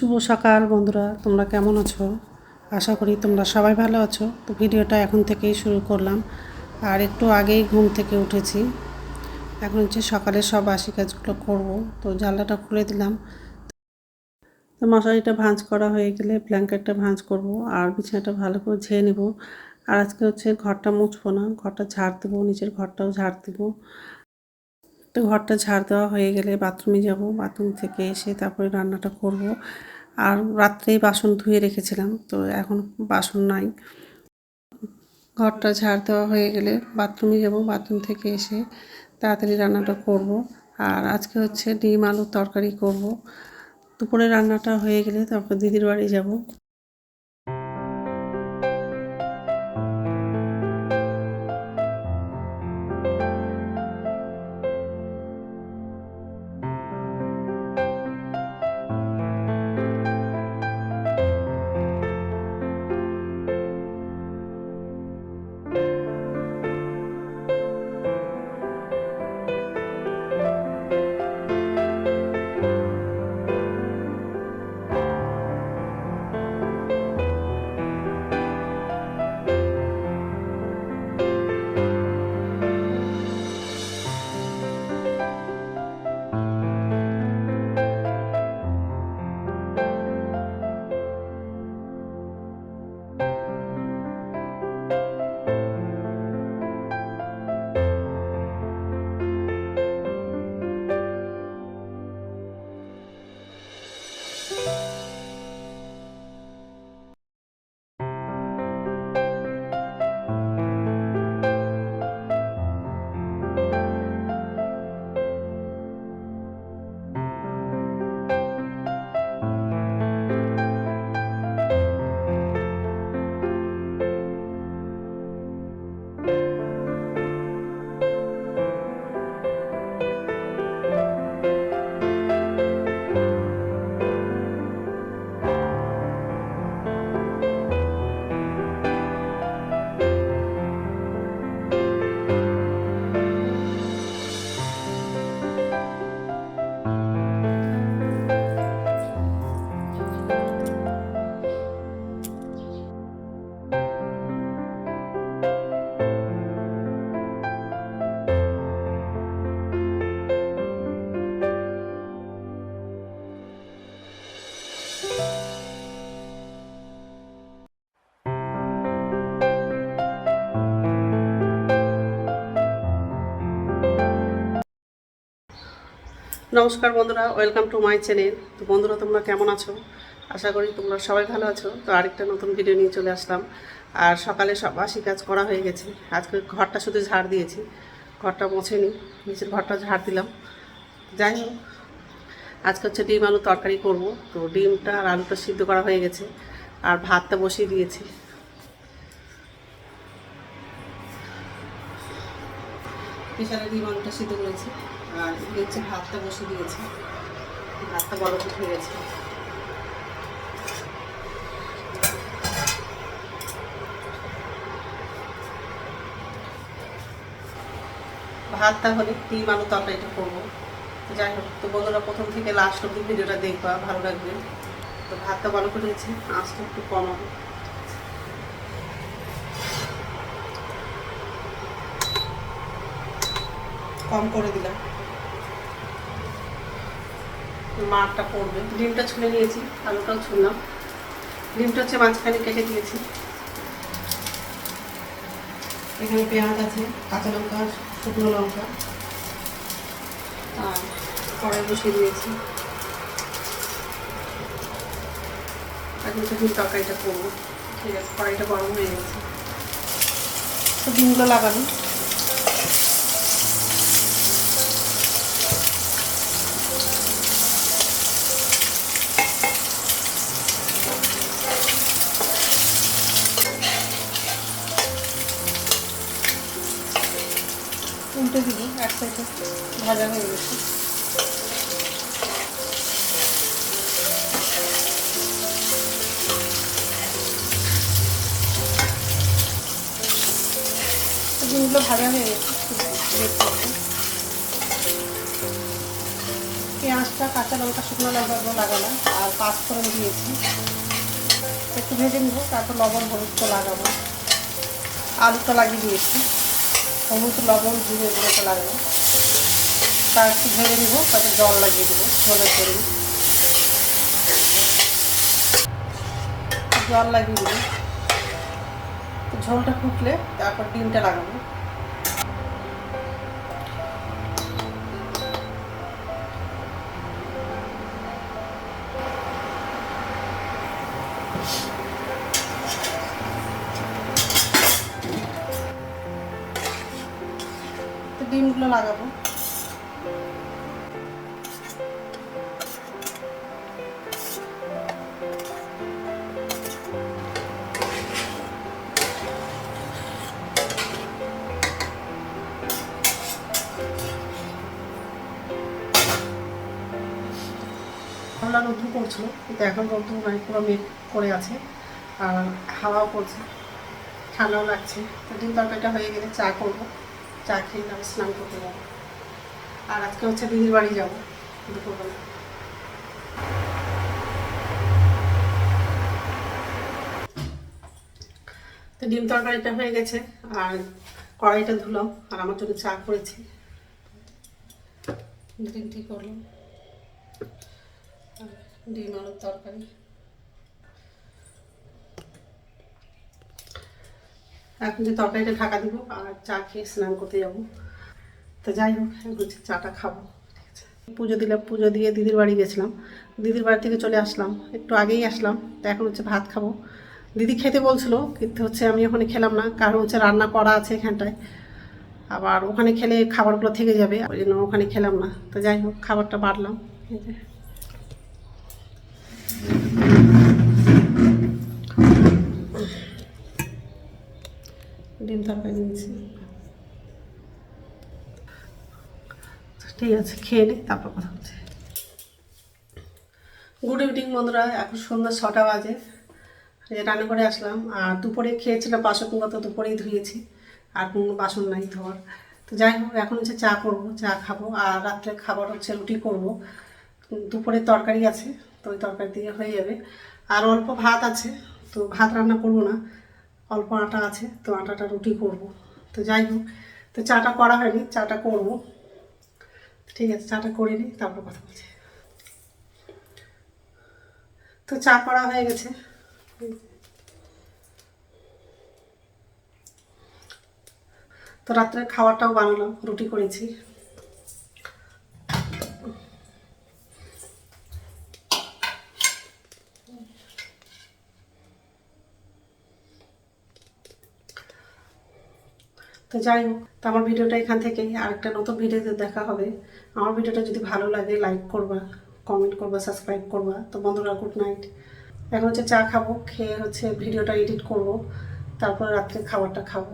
শুভ সকাল বন্ধুরা, তোমরা কেমন আছো? আশা করি তোমরা সবাই ভালো আছো। তো ভিডিওটা এখন থেকেই শুরু করলাম। আর একটু আগেই ঘুম থেকে উঠেছি। এখন হচ্ছে সকালে সব বাসি কাজগুলো করব। তো জানলাটা খুলে দিলাম। তো মশারিটা ভাঁজ করা হয়ে গেলে ব্ল্যাঙ্কেটটা ভাঁজ করব আর বিছানাটা ভালো করে ঝেয়ে নেব। আর আজকে হচ্ছে ঘরটা মুছবো না, ঘরটা ঝাড় দেবো, নিচের ঘরটাও ঝাড় দেবো। তো ঘরটা ঝাড় দেওয়া হয়ে গেলে বাথরুমে যাব, বাথরুম থেকে এসে তারপরে রান্নাটা করব। আর রাত্রেই বাসন ধুয়ে রেখেছিলাম, তো এখন বাসন নাই। ঘরটা ঝাড় দেওয়া হয়ে গেলে বাথরুমে যাব, বাথরুম থেকে এসে তাড়াতাড়ি রান্নাটা করব। আর আজকে হচ্ছে ডিম আলুর তরকারি করব। দুপুরে রান্নাটা হয়ে গেলে তারপর দিদির বাড়ি যাব। নমস্কার বন্ধুরা ওয়েলকাম টু মাই চ্যানেল তো বন্ধুরা, তোমরা কেমন আছো? আশা করি তোমরা সবাই ভালো আছো। তো আরেকটা নতুন ভিডিও নিয়ে চলে আসলাম। আর সকালে সব বাসি কাজ করা হয়ে গেছে। আজকে ঘরটা শুধু ঝাড় দিয়েছি। ঘরটা মোছেনি নিচের ঘরটা ঝাড় দিলাম। যাই হোক, আজকে হচ্ছে ডিম আলু তরকারি করব। তো ডিমটা আর আলুটা সিদ্ধ করা হয়ে গেছে। আর ভাতটা বসিয়ে দিয়েছি। প্রেশারে ডিম আলুটা সিদ্ধ করেছি। আর এদিকে ভাতটা বসে দিয়েছি। ভাতটা বড় উঠে গেছে। ভাতটা হলে ডিম, আলু, তরকারিটা করব। যাই হোক, তো বন্ধুরা প্রথম থেকে লাস্ট অব্দি ভিডিওটা দেখবা, ভালো লাগবে। তো ভাতটা ভালো করেছি আঁচটা একটু কমাবো কম করে দিলাম। মারটা পড়বে। ডিমটা ছুলে নিয়েছি আলুটাও ছুললাম। ডিমটা হচ্ছে মাঝখানে কেটে দিয়েছি। এখানে পেঁয়াজ আছে, কাঁচা লঙ্কা, শুকনো লঙ্কা। আর কড়াই বসিয়ে দিয়েছি। এখন তো ডিম তরকারিটা করব। ঠিক আছে, কড়াইটা গরম হয়ে গেছে। তো ডিমগুলো লাগানো উল্টে দিব, এক সাইডে ভাজা হয়ে গেছে। ডিমগুলো ভাজা হয়ে গেছে পেঁয়াজটা, কাঁচা লঙ্কা, শুকনো লঙ্কাগুলো লাগালাম আর পাঁচ ফোড়ন দিয়েছি। একটু ভেজে নিব, তারপর লবণ হলুদটা লাগাবো। আলুটা লাগিয়ে দিয়েছি। হলুদ, লবণ, জিরে গুঁড়োটা লাগবে। তা একটু ভেজে নিব, তাতে জল লাগিয়ে দেবো জলের জন্য। জল লাগিয়ে দেবো ঝোলটা ফুটলে তারপর ডিমটা লাগাবো। লাগাবো। ভালো রোদ্রু করছিল কিন্তু এখন রোদ্রু মানে পুরো মেঘ করে আছে, আর হাওয়াও করছে, ঠান্ডাও লাগছে। তো ডিম তরকারিটা হয়ে গেলে চা করব। চা খেয়ে আমি স্নান করতে যাব। আর আজকে হচ্ছে দিদির বাড়ি যাব দুপুরবেলা। তো ডিম তরকারিটা হয়ে গেছে, আর কড়াইটা ধুলাম আর আমার জন্য চা করেছি। গ্রিন টি করলাম ডিম আলুর তরকারি। এখন যে তরকারিটা ঢাকা দিব, আর চা খেয়ে স্নান করতে যাব। তো যাই হোক এখন চাটা খাব পুজো দিলাম, পুজো দিয়ে দিদির বাড়ি গেছিলাম। দিদির বাড়ি থেকে চলে আসলাম, একটু আগেই আসলাম, তো এখন হচ্ছে ভাত খাব। দিদি খেতে বলছিল, কিন্তু হচ্ছে আমি ওখানে খেলাম না, কারণ হচ্ছে রান্না করা আছে এখানটায়। আবার ওখানে খেলে খাবারগুলো থেকে যাবে, ওই জন্য ওখানে খেলাম না। তো যাই হোক, খাবারটা বাড়লাম ডিম তরকারি নিয়েছি ঠিক আছে, খেয়ে নিই তারপর কথা হচ্ছে। গুড ইভিনিং বন্ধুরা। এখন সন্ধ্যা ছটা বাজে। যে রান্না করে আসলাম, আর দুপুরে খেয়েছিলাম বাসনগুলো তো দুপুরেই ধুয়েছি। আর কোনো বাসন নাই ধোয়ার। তো যাই হোক, এখন হচ্ছে চা করব, চা খাব, আর রাত্রে খাবার হচ্ছে রুটি করব। দুপুরে তরকারি আছে, তো ওই তরকারি দিয়ে হয়ে যাবে। আর অল্প ভাত আছে, তো ভাত রান্না করব না। অল্প আটা আছে, তো আটাটা রুটি করব। তো যাই হোক, তো চাটা করা হয়নি, চাটা করব। ঠিক আছে, চাটা করে নিই, তারপর কথা বলছি। তো চা করা হয়ে গেছে। তো রাত্রে খাবারটাও বানালাম, রুটি করেছি। তো যাই হোক, তো আমার ভিডিওটা এখান থেকেই। আরেকটা নতুন ভিডিওতে দেখা হবে। আমার ভিডিওটা যদি ভালো লাগে লাইক করবা কমেন্ট করবা সাবস্ক্রাইব করবা। তো বন্ধুরা গুড নাইট এখন হচ্ছে চা খাব, খেয়ে হচ্ছে ভিডিওটা এডিট করব। তারপর রাত্রে খাবারটা খাব।